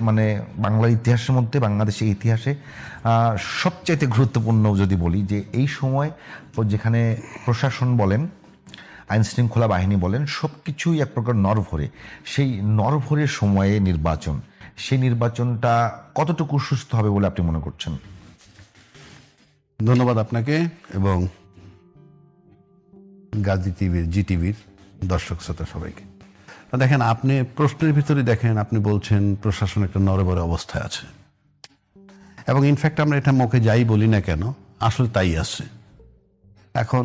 মানে বাংলা ইতিহাসের মধ্যে বাংলাদেশের ইতিহাসে সবচাইতে গুরুত্বপূর্ণ যদি বলি যে এই সময় যেখানে প্রশাসন বলেন আইন শৃঙ্খলা বাহিনী বলেন সব কিছুই এক প্রকার নরভরে। সেই নরভরের সময়ে নির্বাচন। সেই নির্বাচনটা কতটুকু সুস্থ হবে বলে আপনি মনে করছেন? ধন্যবাদ আপনাকে এবং গাজী টিভির, জি টিভির দর্শক শ্রোতা সবাইকে। দেখেন, আপনি প্রশ্নের ভিতরে দেখেন, আপনি বলছেন প্রশাসন একটা নরবরে অবস্থায় আছে। এবং ইনফ্যাক্ট আমরা এটা মুখে যাই বলি না কেন, আসলে তাই আছে। এখন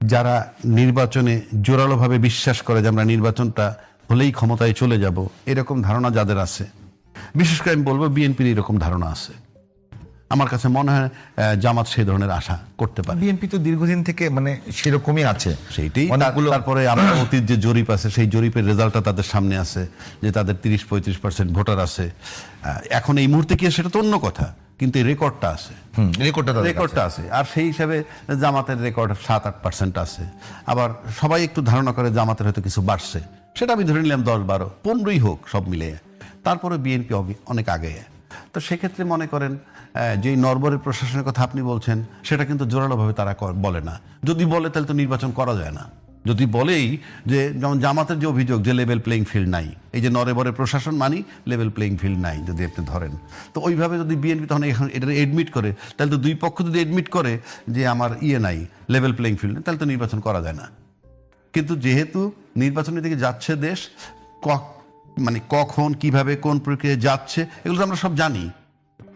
যারা নির্বাচনে জোরালোভাবে বিশ্বাস করে যে আমরা নির্বাচনটা হলেই ক্ষমতায় চলে যাব, এরকম ধারণা যাদের আছে, বিশেষ করে আমি বলব বিএনপির এরকম ধারণা আছে। আমার কাছে মনে হয় জামাত সেই ধরনের আশা করতে পারে। বিএনপি তো দীর্ঘদিন থেকে মানে সেরকমই আছে। সেইটাই তারপরে আমরা অতীত যে জরিপ আছে সেই জরিপের রেজাল্টটা তাদের সামনে আছে যে তাদের তিরিশ পঁয়ত্রিশ পার্সেন্ট ভোটার আছে। এখন এই মুহূর্তে কি সেটা তো অন্য কথা কিন্তু এই রেকর্ডটা আছে। রেকর্ডটা রেকর্ডটা আছে। আর সেই হিসাবে জামাতের রেকর্ড সাত আট পার্সেন্ট আছে। আবার সবাই একটু ধারণা করে জামাতের হয়তো কিছু বাড়ছে। সেটা আমি ধরে নিলাম দশ বারো পনেরোই হোক সব মিলে তারপরে বিএনপি অনেক আগে। তো সেক্ষেত্রে মনে করেন যেই নরবরের প্রশাসনের কথা আপনি বলছেন, সেটা কিন্তু জোরালোভাবে তারা বলে না। যদি বলে, তাহলে তো নির্বাচন করা যায় না। যদি বলেই যে, যেমন জামাতের যে অভিযোগ যে লেভেল প্লেইং ফিল্ড নাই, এই যে নরেবরের প্রশাসন মানি লেভেল প্লেইং ফিল্ড নাই, যদি আপনি ধরেন। তো ওইভাবে যদি বিএনপি তখন এখন এটা এডমিট করে, তাহলে তো দুই পক্ষ যদি এডমিট করে যে আমার ইয়ে নাই লেভেল প্লেইং ফিল্ড তাহলে তো নির্বাচন করা যায় না। কিন্তু যেহেতু নির্বাচনের দিকে যাচ্ছে দেশ ক- মানে কখন, কীভাবে, কোন প্রক্রিয়ায় যাচ্ছে, এগুলো তো আমরা সব জানি।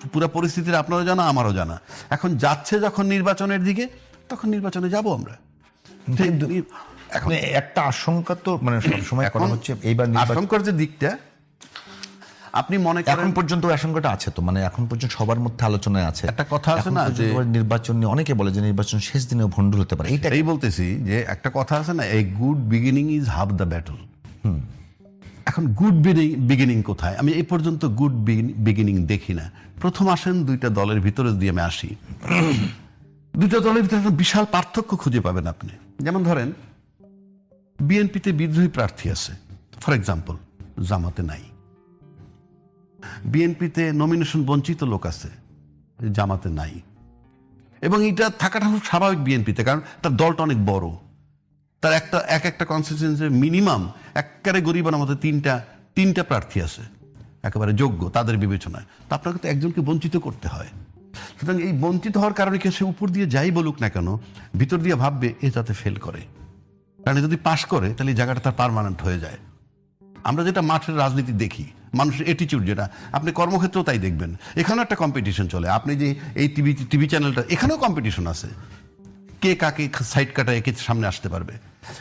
পুরো পরিস্থিতির আপনারও জানা আমারও জানা। এখন যাচ্ছে যখন নির্বাচনের দিকে তখন নির্বাচনে যাব আমরা। এখন একটা আশঙ্কা তো মানে সবসময় এখন হচ্ছে এইবার আশঙ্কার যে দিকটা আপনি মনে করেন এখন পর্যন্ত আশঙ্কাটা আছে তো মানে এখন পর্যন্ত সবার মধ্যে আলোচনায় আছে। একটা কথা আছে না যে- নির্বাচন নিয়ে অনেকে বলে যে নির্বাচন শেষ দিনেও ভণ্ডুল হতে পারে এইটা এই বলতেছি যে একটা কথা আছে না এই good beginning is half the battle এখন গুড বিগিনিং কোথায়? আমি এই পর্যন্ত গুড বিগিনিং দেখি না। প্রথম আসেন দুইটা দলের ভিতরে যদি আমি আসি। দুইটা দলের ভিতরে বিশাল পার্থক্য খুঁজে পাবেন আপনি। যেমন ধরেন বিএনপিতে বিদ্রোহী প্রার্থী আছে। ফর এক্সাম্পল জামাতে নাই। বিএনপিতে নমিনেশন বঞ্চিত লোক আছে, জামাতে নাই। এবং এটা থাকাটা খুব স্বাভাবিক বিএনপিতে কারণ তার দলটা অনেক বড়। তার একটা, এক একটা কনস্টিটিউন্সি মিনিমাম একেবারে গরিবের আমাদের তিনটা তিনটা প্রার্থী আছে। একেবারে যোগ্য, তাদের বিবেচনায়। তা আপনাকে তো একজনকে বঞ্চিত করতে হয়। সুতরাং এই বঞ্চিত হওয়ার কারণে কি সে উপর দিয়ে যাই বলুক না কেন, ভিতর দিয়ে ভাববে, এ যাতে ফেল করে। কারণ যদি পাশ করে, তাহলে এই জায়গাটা তার পারমানেন্ট হয়ে যায়। আমরা যেটা মাঠের রাজনীতি দেখি, মানুষের অ্যাটিচিউড যেটা, আপনি কর্মক্ষেত্রেও তাই দেখবেন। এখানেও একটা কম্পিটিশন চলে। আপনি যে এই টিভি টিভি চ্যানেলটা এখানেও কম্পিটিশন আছে। কে কাকে সাইড কাটায়, কে সামনে আসতে পারবে।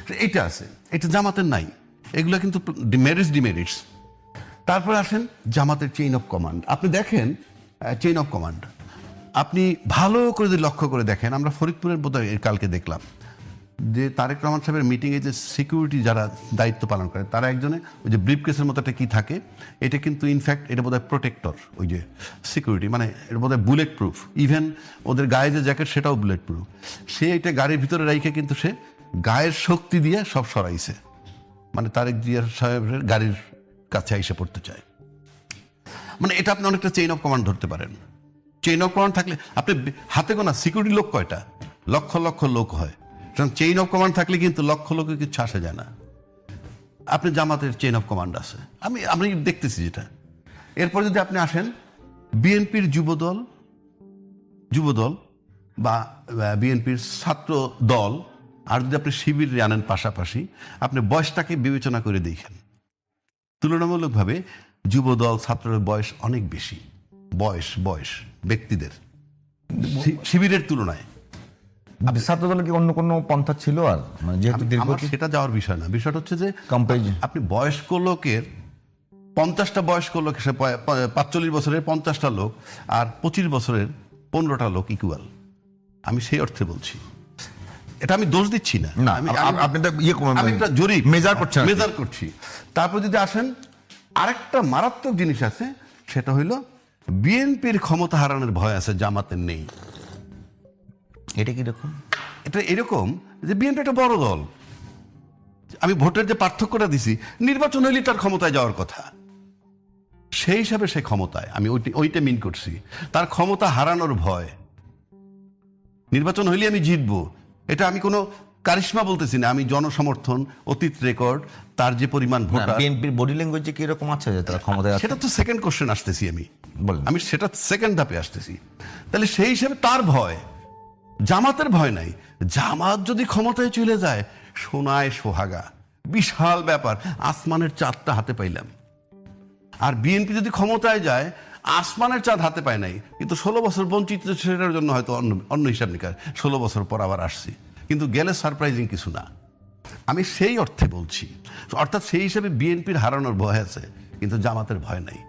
এটা আছে। এটা জামাতের নাই। এগুলো কিন্তু ডিমেরিটস ডিমেরিটস তারপরে আসেন জামাতের চেইন অফ কমান্ড আপনি দেখেন চেইন অফ কমান্ড আপনি ভালো করে যদি লক্ষ্য করে দেখেন, আমরা ফরিদপুরের এর কালকে দেখলাম যে তারেক রহমান সাহেবের মিটিংয়ে যে সিকিউরিটি যারা দায়িত্ব পালন করে, তারা একজনে ওই যে ব্রিফ কেসের মতো একটা কী থাকে, এটা কিন্তু ইনফ্যাক্ট এটা বোধহয় প্রোটেক্টর ওই যে সিকিউরিটি মানে এটা বোধহয় বুলেট প্রুফ ইভেন ওদের গায়ে যে জ্যাকেট সেটাও বুলেট প্রুফ সে এটা গাড়ির ভিতরে রাইখে কিন্তু সে গায়ের শক্তি দিয়ে সব সরাইছে। মানে তারেক জিয়ার সাহেবের গাড়ির কাছে এসে পড়তে চায়। মানে এটা আপনি অনেকটা চেইন অফ কমান্ড ধরতে পারেন। চেইন অফ কমান্ড থাকলে, আপনি হাতে গোনা সিকিউরিটি লোক কয়টা? লক্ষ লক্ষ লোক হয়। সুতরাং চেইন অফ কমান্ড থাকলে কিন্তু লক্ষ লোকের কিছু আসে যায় না। আপনি জামাতের চেইন অফ কমান্ড আছে। আমি আমি দেখতেছি যেটা। এরপর যদি আপনি আসেন, বিএনপির যুবদল যুবদল বা বিএনপির ছাত্র দল আর যদি আপনি শিবির আনেন পাশাপাশি আপনি বয়সটাকে বিবেচনা করে দেখেন। তুলনামূলকভাবে যুবদল ছাত্রের বয়স অনেক বেশি। বয়স বয়স ব্যক্তিদের। শিবিরের তুলনায়। দলের কি অন্য কোনো পন্থা ছিল আর? মানে যেহেতু দীর্ঘ সেটা যাওয়ার বিষয় না। বিষয়টা হচ্ছে যে. আপনি বয়স্ক লোকের পঞ্চাশটা বয়স্ক লোক সে পাঁচচল্লিশ বছরের পঞ্চাশটা লোক আর পঁচিশ বছরের পনেরোটা লোক ইকুয়াল আমি সেই অর্থে বলছি। এটা আমি দোষ দিচ্ছি না। আপনি ইয়ে আমি একটা জরিপ measure করছেন মেজার করছি। তারপর যদি আসেন আরেকটা মারাত্মক জিনিস আছে সেটা হইল বিএনপির ক্ষমতা হারানোর ভয় আছে জামাতের নেই। এটা কীরকম এটা এরকম যে বিএনপি একটা বড় দল। আমি ভোটের যে পার্থক্যটা দিছি নির্বাচন হইলে তার ক্ষমতায় যাওয়ার কথা। সেই হিসাবে সে ক্ষমতায়। আমি ওইটা ওইটা মিন করছি। তার ক্ষমতা হারানোর ভয়। নির্বাচন হইলে আমি জিতবো। এটা আমি কোনো কারিশ্মা বলতেছি না আমি জনসমর্থন অতীত রেকর্ড তার যে পরিমাণ ভোটার। বিএনপির বডি ল্যাঙ্গুয়েজে কি এরকম আছে যে তারা ক্ষমতায় আছে? সেটা তো সেকেন্ড কোশ্চেন আসতেছি আমি। আমি সেটা সেকেন্ড ধাপে আসতেছি। তাহলে সেই হিসেবে তার ভয় জামাতের ভয় নাই। জামাত যদি ক্ষমতায় চলে যায় সোনায় সোহাগা। বিশাল ব্যাপার আসমানের চাঁদটা হাতে পাইলাম। আর বিএনপি যদি ক্ষমতায় যায় আসমানের চাঁদ হাতে পায় নাই, কিন্তু ষোলো বছর বঞ্চিত সেটার জন্য হয়তো অন্য অন্য হিসাব নিকার ষোলো বছর পর আবার আসছি। কিন্তু গেলে সারপ্রাইজিং কিছু না। আমি সেই অর্থে বলছি। অর্থাৎ সেই হিসাবে বিএনপির হারানোর ভয় আছে, কিন্তু জামাতের ভয় নাই।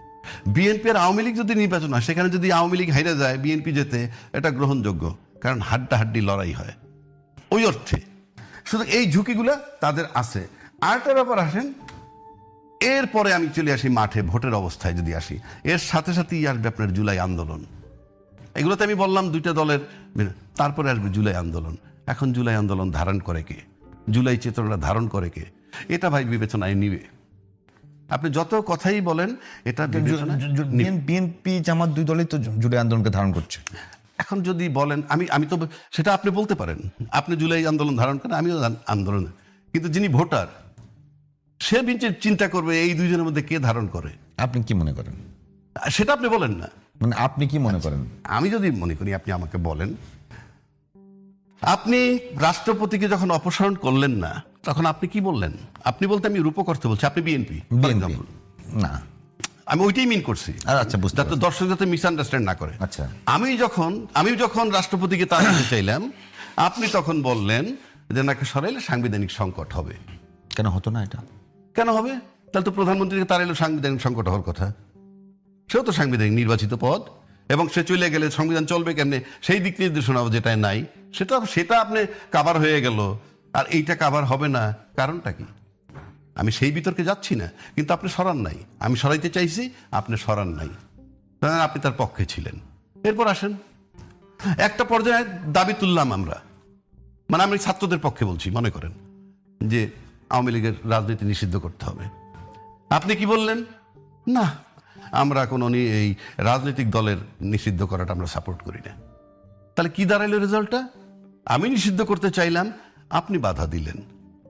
বিএনপি আর আওয়ামী লীগ যদি নির্বাচন হয়, সেখানে যদি আওয়ামী লীগ হেরে যায়, বিএনপি যেতে, এটা গ্রহণযোগ্য, কারণ হাড্ডাহাড্ডি লড়াই হয়। ওই অর্থে। শুধু এই ঝুঁকিগুলো তাদের আছে। আরেকটা ব্যাপার আসেন এরপরে আমি চলে আসি মাঠে ভোটের অবস্থায় যদি আসি। এর সাথে সাথেই আসবে আপনার জুলাই আন্দোলন। এগুলোতে আমি বললাম দুইটা দলের তারপরে আসবে জুলাই আন্দোলন। এখন জুলাই আন্দোলন ধারণ করে কে? জুলাই চেতনা ধারণ করে কে? এটা ভাই বিবেচনায় নিবে। আপনি যত কথাই বলেন এটা বিএনপি জামাত দুই দলই তো জুলাই আন্দোলনকে ধারণ করছে। এখন যদি বলেন আমি আমি তো সেটা আপনি বলতে পারেন। আপনি জুলাই আন্দোলন ধারণ করেন আমিও আন্দোলন। কিন্তু যিনি ভোটার সে চিন্তা করবে এই দুইজনের মধ্যে কে ধারণ করে? আপনি কি মনে করেন? সেটা আপনি বলেন না। মানে আপনি কি মনে করেন? আমি যদি মনে করি আপনি আমাকে বলেন। আপনি রাষ্ট্রপতিকে যখন অপসারণ করলেন না তখন আপনি কি বললেন? আপনি বলতে আমি রূপক অর্থে বলছি আপনি বিএনপি না। আমি ওইটাই মিন করছি। আচ্ছা বুঝতে যাতে দর্শক যাতে মিসআন্ডারস্ট্যান্ড না করে। আচ্ছা। আমি যখন আমি যখন রাষ্ট্রপতিকে তাড়াতে চাইলাম আপনি তখন বললেন যে নাকি সরাইলে সাংবিধানিক সংকট হবে? কেন হতো না এটা? কেন হবে? তাহলে তো প্রধানমন্ত্রীকে তাড়াইলে সাংবিধানিক সংকট হওয়ার কথা। সেও তো সাংবিধানিক নির্বাচিত পদ, এবং সে চলে গেলে সংবিধান চলবে কেমনে? সেই দিক নির্দেশনা যেটাই নাই, সেটা সেটা আপনি কাভার হয়ে গেল। আর এইটা কাভার হবে না, কারণটা কি? আমি সেই বিতর্কে যাচ্ছি না, কিন্তু আপনি সরান নাই। আমি সরাইতে চাইছি, আপনি সরান নাই। মানে আপনি তার পক্ষে ছিলেন। এরপর আসেন। একটা পর্যায়ে দাবি তুললাম আমরা। মানে আমি ছাত্রদের পক্ষে বলছি, মনে করেন। যে আওয়ামী লীগের রাজনীতি নিষিদ্ধ করতে হবে। আপনি কি বললেন? না, আমরা কোনো এই রাজনৈতিক দলের নিষিদ্ধ করাটা আমরা সাপোর্ট করি না। তাহলে কি দাঁড়াইলো রেজাল্টটা আমি নিষিদ্ধ করতে চাইলাম, আপনি বাধা দিলেন।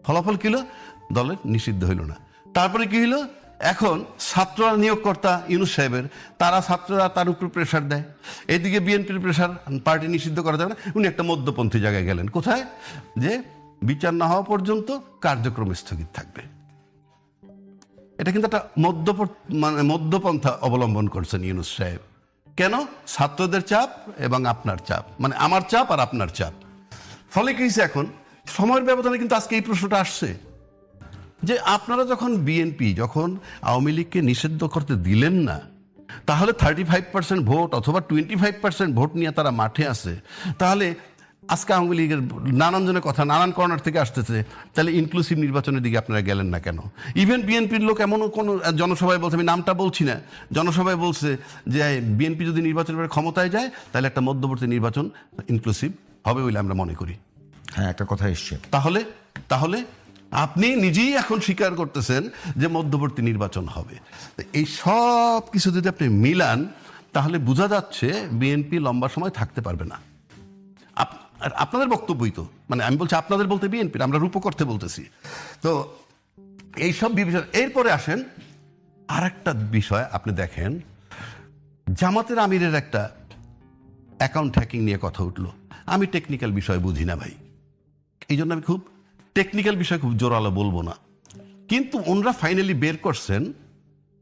ফলাফল কি হলো? দলের নিষিদ্ধ হইল না। তারপরে কি হইল? এখন ছাত্ররা নিয়োগকর্তা ইউনুস সাহেবের, তারা ছাত্ররা তার উপর প্রেশার দেয়। এদিকে বিএনপির প্রেশার পার্টি নিষিদ্ধ করা যাবে না। উনি একটা মধ্যপন্থী জায়গায় গেলেন। কোথায়? যে বিচার না হওয়া পর্যন্ত কার্যক্রম স্থগিত থাকবে। এটা কিন্তু একটা মধ্য মানে মধ্যপন্থা অবলম্বন করছেন ইউনুস সাহেব। কেন? ছাত্রদের চাপ এবং আপনার চাপ। মানে আমার চাপ আর আপনার চাপ। ফলে কি এখন? সময়ের ব্যবধানে কিন্তু আজকে এই প্রশ্নটা আসছে। যে আপনারা যখন বিএনপি, যখন আওয়ামী লীগকে নিষিদ্ধ করতে দিলেন না, তাহলে থার্টি ফাইভ পার্সেন্ট ভোট অথবা টোয়েন্টি ফাইভ পার্সেন্ট ভোট নিয়ে তারা মাঠে আসে তাহলে আজকে আওয়ামী লীগের নানান জনের কথা নানান কর্নার থেকে আসতেছে। তাহলে ইনক্লুসিভ নির্বাচনের দিকে আপনারা গেলেন না কেন? ইভেন বিএনপির লোক এমনও কোনো জনসভায় বলছে আমি নামটা বলছি না। জনসভায় বলছে যে বিএনপি যদি নির্বাচনের পরে ক্ষমতায় যায় তাহলে একটা মধ্যবর্তী নির্বাচন ইনক্লুসিভ হবে বলে আমরা মনে করি। হ্যাঁ একটা কথা এসছে। তাহলে তাহলে আপনি নিজেই এখন স্বীকার করতেছেন যে মধ্যবর্তী নির্বাচন হবে। এই সব কিছু যদি আপনি মিলান তাহলে বোঝা যাচ্ছে বিএনপি লম্বা সময় থাকতে পারবে না। আপ- আর আপনাদের বক্তব্যই তো। মানে আমি বলছি আপনাদের বলতে বিএনপির আমরা রূপক অর্থে বলতেছি। তো এইসব বিবেচনা এরপরে আসেন আর একটা বিষয় আপনি দেখেন, জামাতের আমিরের একটা অ্যাকাউন্ট হ্যাকিং নিয়ে কথা উঠল। আমি টেকনিক্যাল বিষয় বুঝি না ভাই। এই জন্য আমি খুব টেকনিক্যাল বিষয় খুব জোরালো বলব না। কিন্তু ওনরা ফাইনালি বের করছেন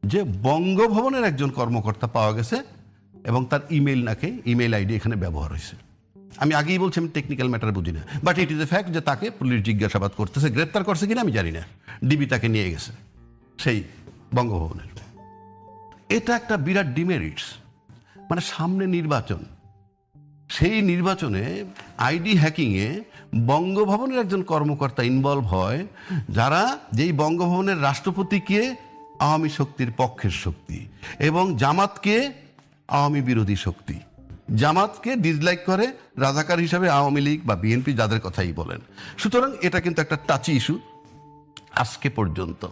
যে বঙ্গভবনের একজন কর্মকর্তা পাওয়া গেছে এবং তার ইমেল নাকি ইমেল আইডি এখানে ব্যবহার হয়েছে। আমি আগেই বলছি, আমি টেকনিক্যাল ম্যাটার বুঝি না। But it is a fact যে তাকে পুলিশ জিজ্ঞাসাবাদ করতেছে, গ্রেপ্তার করছে কিনা আমি জানি না। ডিবি তাকে নিয়ে গেছে, সেই বঙ্গভবনের। এটা একটা বিরাট ডিমেরিটস মানে সামনে নির্বাচন, সেই নির্বাচনে আইডি হ্যাকিংয়ে বঙ্গভবনের একজন কর্মকর্তা ইনভলভ হয়, যারা যেই বঙ্গভবনের রাষ্ট্রপতিকে আওয়ামী শক্তির পক্ষের শক্তি এবং জামাতকে আওয়ামী বিরোধী শক্তি। জামাতকে ডিসলাইক করে রাজাকার হিসাবে আওয়ামী লীগ বা বিএনপি যাদের কথাই বলেন। সুতরাং এটা কিন্তু একটা টাচি ইস্যু আজকে পর্যন্ত।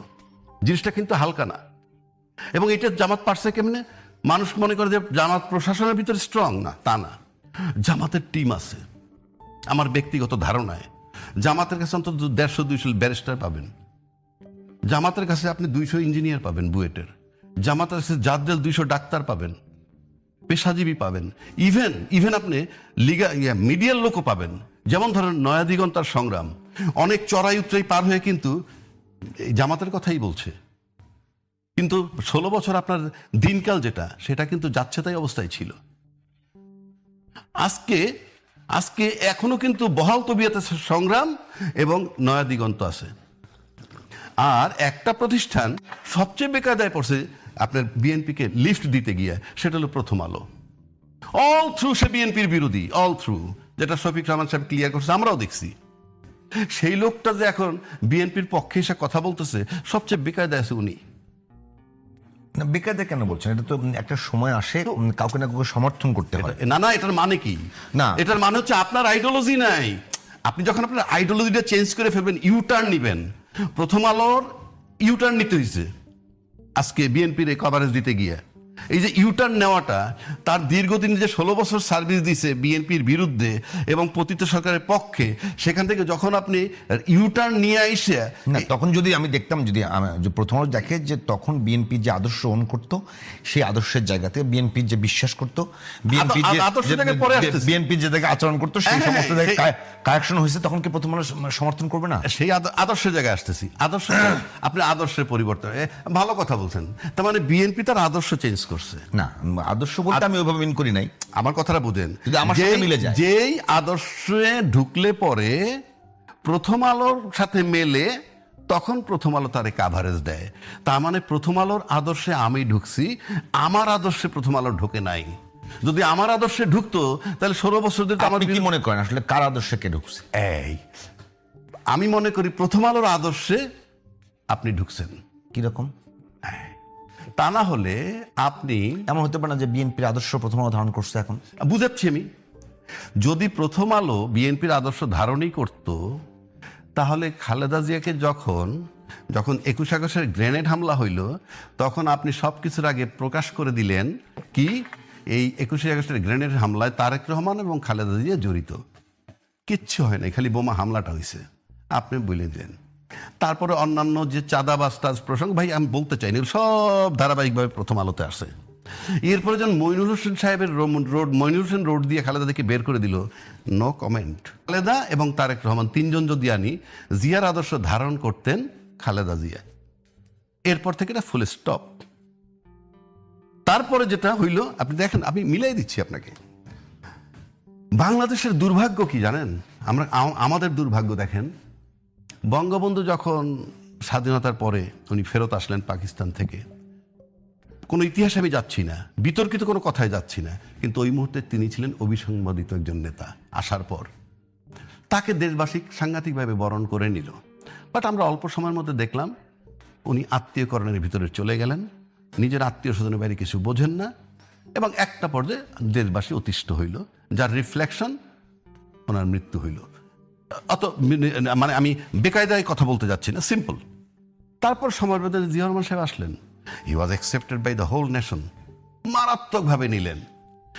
জিনিসটা কিন্তু হালকা না। এবং এটা জামাত পারছে কেমনে? মানুষ মনে করে যে জামাত প্রশাসনের ভিতরে স্ট্রং না, তা না। জামাতের টিম আছে। আমার ব্যক্তিগত ধারণায় জামাতের কাছে অন্তত দেড়শো দুইশো ব্যারিস্টার পাবেন। জামাতের কাছে আপনি দুইশো ইঞ্জিনিয়ার পাবেন বুয়েটের। জামাতের কাছে জাদ্রেল দুইশো ডাক্তার পাবেন। পেশাজীবী পাবেন। ইভেন ইভেন আপনি লিগা মিডিয়ার লোকও পাবেন। যেমন ধরেন নয়াদিগন্তার সংগ্রাম। অনেক চড়াই উত্তরাই পার হয়ে কিন্তু জামাতের কথাই বলছে। কিন্তু ষোলো বছর আপনার দিনকাল যেটা, সেটা কিন্তু যাচ্ছে তাই অবস্থায় ছিল। আজকে আজকে এখনও কিন্তু বহাল তবিয়াতে সংগ্রাম এবং নয়া দিগন্ত আছে। আর একটা প্রতিষ্ঠান সবচেয়ে বেকায়দায় পড়ছে আপনার বিএনপিকে লিফট দিতে গিয়ে সেটা হলো প্রথম আলো। অল থ্রু সে বিএনপির বিরোধী অল থ্রু যেটা শফিক রহমান সাহেব ক্লিয়ার করছে আমরাও দেখছি। সেই লোকটা যে এখন বিএনপির পক্ষে এসে কথা বলতেছে সবচেয়ে বেকায়দায় আছে উনি। বেকায়দা কেন বলছেন? এটা তো একটা সময় আসে কাউকে না কাউকে সমর্থন করতে হয়। না না এটার মানে কি? না। এটার মানে হচ্ছে আপনার আইডিওলজি নাই। আপনি যখন আপনার আইডিওলজিটা চেঞ্জ করে ফেলবেন ইউ টার্ন নিবেন। প্রথম আলোর ইউ টার্ন নিতে হয়েছে আজকে বিএনপির এই কভারেজ দিতে গিয়ে। এই যে ইউটার্ন নেওয়াটা তার দীর্ঘদিন যে ষোলো বছর সার্ভিস দিছে বিএনপির বিরুদ্ধে এবং পতিত সরকারের পক্ষে সেখান থেকে যখন আপনি ইউটার্ন নিয়ে আইসে তখন যদি আমি দেখতাম যদি প্রথম দেখে যে তখন বিএনপি যে আদর্শ ওন করত সেই আদর্শের জায়গাতে বিএনপি যে বিশ্বাস করত বিএনপি বিএনপি যে জায়গায় আচরণ করতো সেই হ্যাঁ, হ্যাঁ, সমস্ত জায়গায় কারেকশন হয়েছে তখন কি প্রথম সমর্থন করবে না? সেই আদ- আদর্শের জায়গায় আসতেছি। আদর্শ আপনি আদর্শের পরিবর্তন ভালো কথা বলছেন। তার মানে বিএনপি তার আদর্শ চেঞ্জ করছে না আদর্শ বলতে আমি ওইভাবে মিন করি নাই। আমার কথাটা বুঝেন। আমার সাথে মিলে যায়। যেই আদর্শে ঢুকলে পরে প্রথম আলোর সাথে মেলে তখন প্রথম আলো তারে কাভারেজ দেয়। তার মানে প্রথম আলোর আদর্শে আমি ঢুকছি আমার আদর্শে প্রথম আলো ঢোকে নাই। যদি আমার আদর্শে ঢুকতো তাহলে ষোলো বছর ধরে আমার কি মনে করেন আসলে কার আদর্শে কে ঢুকছে? এই আমি মনে করি প্রথম আলোর আদর্শে আপনি ঢুকছেন। কীরকম? তা না হলে আপনি এমন হতে পারে না যে বিএনপির আদর্শ প্রথম আলো ধারণ করছে এখন। বুঝাচ্ছি আমি। যদি প্রথম আলো বিএনপির আদর্শ ধারণই করত তাহলে খালেদা জিয়াকে যখন যখন একুশ আগস্টের গ্রেনেড হামলা হইল তখন আপনি সব কিছুর আগে প্রকাশ করে দিলেন কি এই একুশে আগস্টের গ্রেনেড হামলায় তারেক রহমান এবং খালেদা জিয়া জড়িত। কিচ্ছু হয় না খালি বোমা হামলাটা হয়েছে আপনি বলে দিলেন তারপরে অন্যান্য যে চাঁদাবাজ টাজ প্রসঙ্গ, ভাই, আমি বলতে চাইনি, সব ধারাবাহিকভাবে প্রথম আলোতে আসে এরপরে যখন মইনুল হোসেন সাহেবের রোড, মইনুল হোসেন রোড দিয়ে খালেদাকে বের করে দিল নো কমেন্ট খালেদা এবং তারেক রহমান তিনজন যদি আনি, জিয়ার আদর্শ ধারণ করতেন খালেদা জিয়া। এরপর থেকে এটা ফুল স্টপ তারপরে যেটা হইল, আপনি দেখেন, আমি মিলাই দিচ্ছি আপনাকে। বাংলাদেশের দুর্ভাগ্য কি জানেন? আমরা আমাদের দুর্ভাগ্য দেখেন বঙ্গবন্ধু যখন স্বাধীনতার পরে উনি ফেরত আসলেন পাকিস্তান থেকে, কোনো ইতিহাস আমি যাচ্ছি না, বিতর্কিত কোনো কথায় যাচ্ছি না, কিন্তু ওই মুহূর্তে তিনি ছিলেন অভিসংবাদিত একজন নেতা আসার পর। তাকে দেশবাসী সাংঘাতিকভাবে বরণ করে নিল। বাট আমরা অল্প সময়ের মধ্যে দেখলাম, উনি আত্মীয়করণের ভিতরে চলে গেলেন। নিজের আত্মীয় স্বজনের বাইরে কিছু বোঝেন না এবং একটা পর্যায়ে দেশবাসী অতিষ্ঠ হইল, যার রিফ্লেকশন ওনার মৃত্যু হইল। অত মানে আমি বেকায়দায় কথা বলতে যাচ্ছি না সিম্পল তারপর সময়ের মধ্যে জিয়া সাহেব আসলেন। He was accepted by the whole nation মারাত্মকভাবে নিলেন।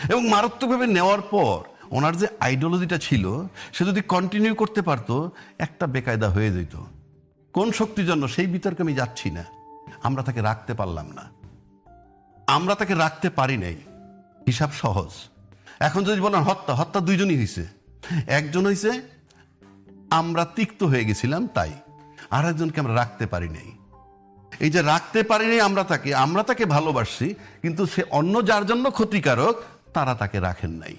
এবং মারাত্মকভাবে নেওয়ার পর ওনার যে আইডিওলজিটা ছিল, সে যদি কন্টিনিউ করতে পারতো, একটা বেকায়দা হয়ে যেত। কোন শক্তির জন্য? সেই বিতর্কে আমি যাচ্ছি না। আমরা তাকে রাখতে পারলাম না। আমরা তাকে রাখতে পারি নাই। হিসাব সহজ। এখন যদি বলেন হত্যা হত্যা দুইজনই হয়েছে একজন হয়েছে আমরা তিক্ত হয়ে গেছিলাম তাই। আর একজনকে আমরা রাখতে পারি নাই। এই যে রাখতে পারি পারিনি আমরা তাকে আমরা তাকে ভালোবাসছি কিন্তু সে অন্য যার জন্য ক্ষতিকারক, তারা তাকে রাখেন নাই।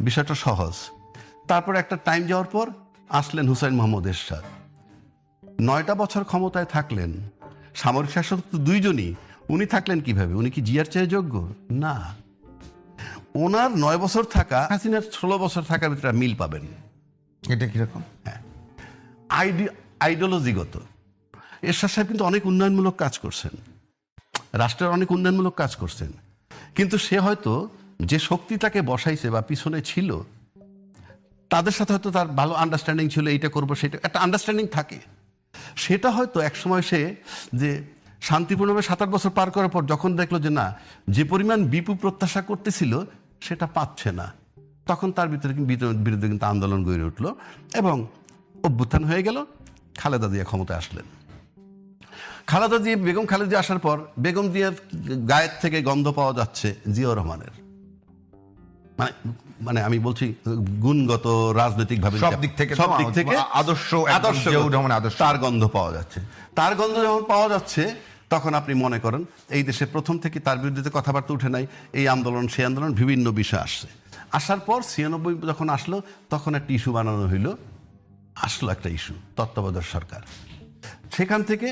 বিষয়টা সহজ। তারপর একটা টাইম যাওয়ার পর আসলেন হুসাইন মোহাম্মদ এরশাদ। নয়টা বছর ক্ষমতায় থাকলেন। সামরিক শাসক তো দুইজনই। উনি থাকলেন কীভাবে? উনি কি জিয়ার চেয়ে যোগ্য? না। ওনার নয় বছর থাকা, হাসিনার ষোলো বছর থাকার ভিতরে মিল পাবেন এটা কীরকম? আইডি, আইডিওলজিগত। এরশাদ সাহেব কিন্তু অনেক উন্নয়নমূলক কাজ করছেন। রাষ্ট্রের অনেক উন্নয়নমূলক কাজ করছেন। কিন্তু সে হয়তো যে শক্তি তাকে বসাইছে বা পিছনে ছিল, তাদের সাথে হয়তো তার ভালো আন্ডারস্ট্যান্ডিং ছিল, এইটা করব, সেটা, একটা আন্ডারস্ট্যান্ডিং থাকে। সেটা হয়তো একসময় সে যে শান্তিপূর্ণভাবে সাত আট বছর পার করার পর যখন দেখল যে না, যে পরিমাণ বিপু প্রত্যাশা করতেছিল, সেটা পাচ্ছে না। তখন তার ভিতরে কিন্তু বিরুদ্ধে কিন্তু আন্দোলন গড়ে উঠল এবং অভ্যুত্থান হয়ে গেল খালেদা জিয়া ক্ষমতায় আসলেন। খালেদা দিয়ে বেগম খালেদা আসার পর বেগম দিয়ার গায়ের থেকে গন্ধ পাওয়া যাচ্ছে জিয়াউর রহমানের। মানে মানে আমি বলছি গুণগত রাজনৈতিক ভাবে সব দিক থেকে সব দিক থেকে আদর্শ আদর্শ আদর্শ। তার গন্ধ পাওয়া যাচ্ছে। তার গন্ধ যখন পাওয়া যাচ্ছে তখন আপনি মনে করেন এই দেশে প্রথম থেকে তার বিরুদ্ধে কথাবার্তা উঠে নাই এই আন্দোলন সেই আন্দোলন বিভিন্ন বিষয় আসছে। আসার পর ছিয়ানব্বই যখন আসলো, তখন একটা ইস্যু বানানো হইল। আসলো একটা ইস্যু, তত্ত্বাবধায়ক সরকার। সেখান থেকে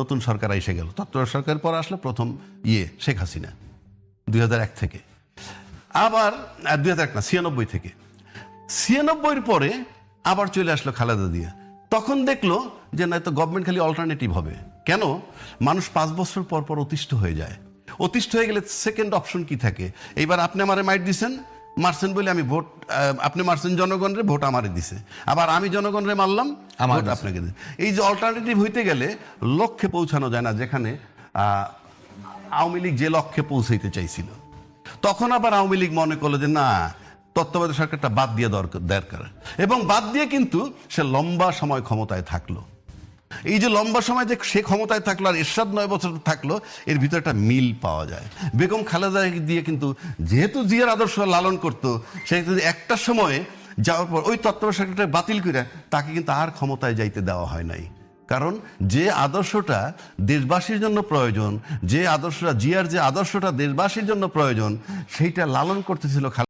নতুন সরকার এসে গেল। তত্ত্বাবধায়ক সরকার পর আসলো প্রথম ইয়ে শেখ হাসিনা, দুই হাজার এক থেকে। আবার দুই হাজার এক না, ছিয়ানব্বই থেকে। ছিয়ানব্বইয়ের পরে আবার চলে আসলো খালেদা দিয়া তখন দেখল যে না তো গভর্নমেন্ট খালি অল্টারনেটিভ হবে। কেন? মানুষ পাঁচ বছর পর পর অতিষ্ঠ হয়ে যায়। অতিষ্ঠ হয়ে গেলে সেকেন্ড অপশন কি থাকে? এইবার আপনি আমারে মাইট দিছেন মারছেন বলে আমি ভোট আপনি মারছেন জনগণের ভোট আমারে দিছে। আবার আমি জনগণরে মারলাম আমার আপনাকে। এই যে অল্টারনেটিভ হইতে গেলে লক্ষ্যে পৌঁছানো যায় না যেখানে আওয়ামী লীগ যে লক্ষ্যে পৌঁছাইতে চাইছিল। তখন আবার আওয়ামী লীগ মনে করল যে না তত্ত্বাবধায়ক সরকারটা বাদ দিয়ে দরকার দরকার। এবং বাদ দিয়ে কিন্তু সে লম্বা সময় ক্ষমতায় থাকল। এই যে লম্বা সময় যে সে ক্ষমতায় থাকল আর এরশাদ নয় বছর থাকল, এর ভিতরে একটা মিল পাওয়া যায়। বেগম খালেদা দিয়ে কিন্তু যেহেতু জিয়ার আদর্শ লালন করতো, সে একটা সময়ে যাওয়ার পর ওই তত্ত্বাবধায়ক সরকারটা বাতিল করে তাকে কিন্তু আর ক্ষমতায় যাইতে দেওয়া হয় নাই। কারণ যে আদর্শটা দেশবাসীর জন্য প্রয়োজন, যে আদর্শটা, জিয়ার যে আদর্শটা দেশবাসীর জন্য প্রয়োজন, সেইটা লালন করতেছিল খালেদা